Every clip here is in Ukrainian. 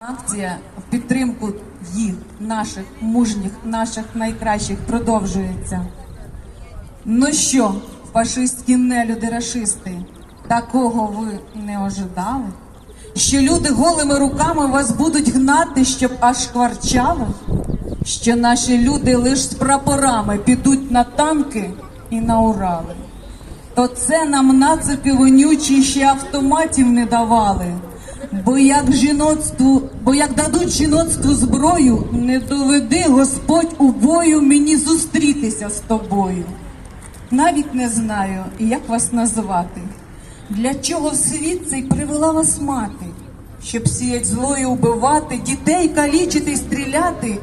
Акція в підтримку їх, наших мужніх, наших найкращих продовжується. Ну що, фашистські нелюди рашисти, такого ви не ожидали? Що люди голими руками вас будуть гнати, щоб аж кварчало? Що наші люди лиш з прапорами підуть на танки і на Урали? То це нам нацики вонючі ще автоматів не давали. Бо як жіноцтву, бо як дадуть жіноцтву зброю, не доведи Господь у бою мені зустрітися з тобою. Навіть не знаю, як вас називати. Для чого в світ цей привела вас мати? Щоб сіять зло і убивати, дітей калічити й стріляти?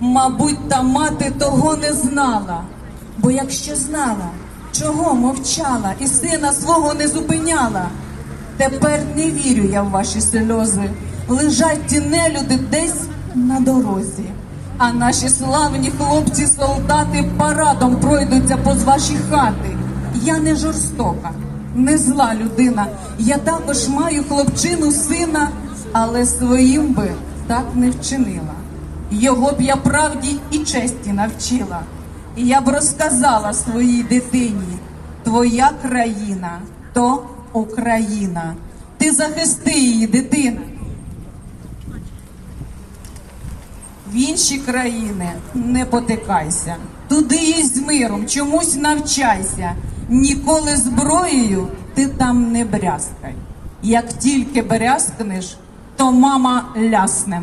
Мабуть, та мати того не знала. Бо якщо знала, чого мовчала і сина свого не зупиняла? Тепер не вірю я в ваші сльози. Лежать ті нелюди десь на дорозі. А наші славні хлопці, солдати парадом пройдуться поз ваші хати. Я не жорстока, не зла людина. Я також маю хлопчину сина, але своїм би так не вчинила. Його б я правді і честі навчила. І я б розказала своїй дитині, твоя країна то Україна. Ти захисти її, дитина. В інші країни не потикайся. Туди їсть миром, чомусь навчайся. Ніколи зброєю ти там не брязкай. Як тільки брязкнеш, то мама лясне.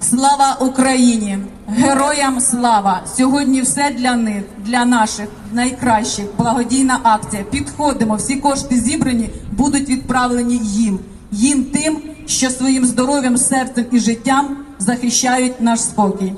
Слава Україні! Героям слава! Сьогодні все для них, для наших найкращих. Благодійна акція. Підходимо. Всі кошти зібрані будуть відправлені їм. Їм тим, що своїм здоров'ям, серцем і життям захищають наш спокій.